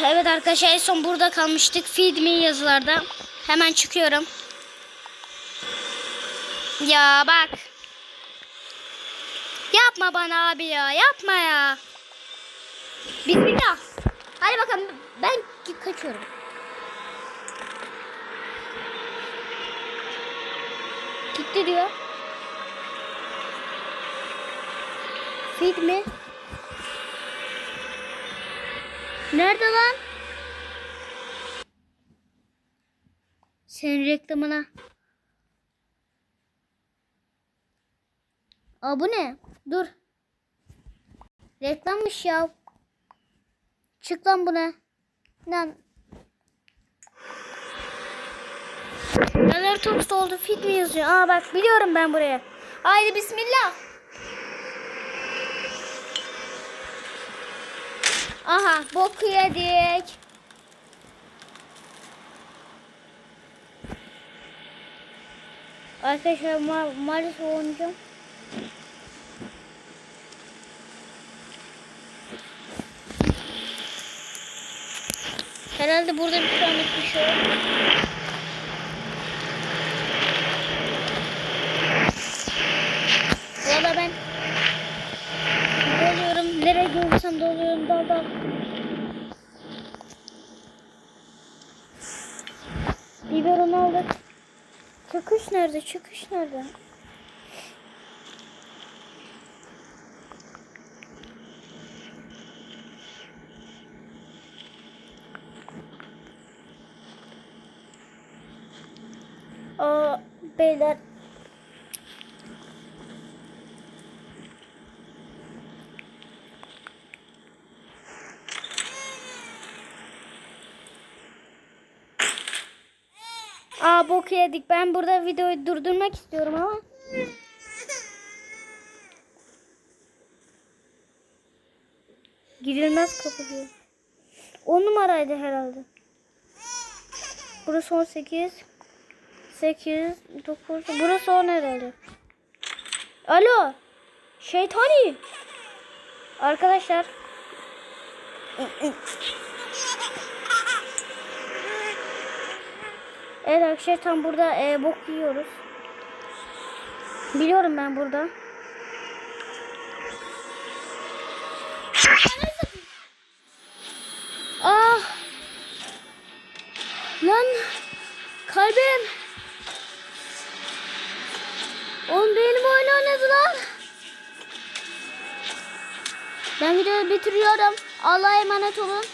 Evet arkadaşlar en son burada kalmıştık. Feed me yazılarda. Hemen çıkıyorum. Ya bak. Yapma bana abi ya. Yapma ya. Bismillah. Hadi bakalım ben kaçıyorum. Gitti diyor. Feed mi? Nerede lan? Senin reklamına. Aa bu ne? Dur. Reklammış ya. Çık lan bu ne? Lan. Neler top oldu fit mi yazıyor? Aa bak biliyorum ben buraya. Haydi bismillah. Aha boku yedik. Arkadaşlar ma maalesef oynayacağım. Herhalde burada bir tane şey var. Valla ben doluyorum. Görürsem doluyorum. Dal dal. Biberon aldık. Çıkış nerede? Çıkış nerede? Aa, beyler Aa bok yedik. Ben burada videoyu durdurmak istiyorum ama. Girilmez kapı diyor. 10 numaraydı herhalde. Burası 18. 8, 9. Burası 10 herhalde. Alo. Şeytani. Arkadaşlar. Evet arkadaşlar tam burada e, bok yiyoruz. Biliyorum ben burada. Ah! Lan! Kalbim! Oğlum benim oyun oynadı lan. Ben videoyu bitiriyorum. Allah'a emanet olun.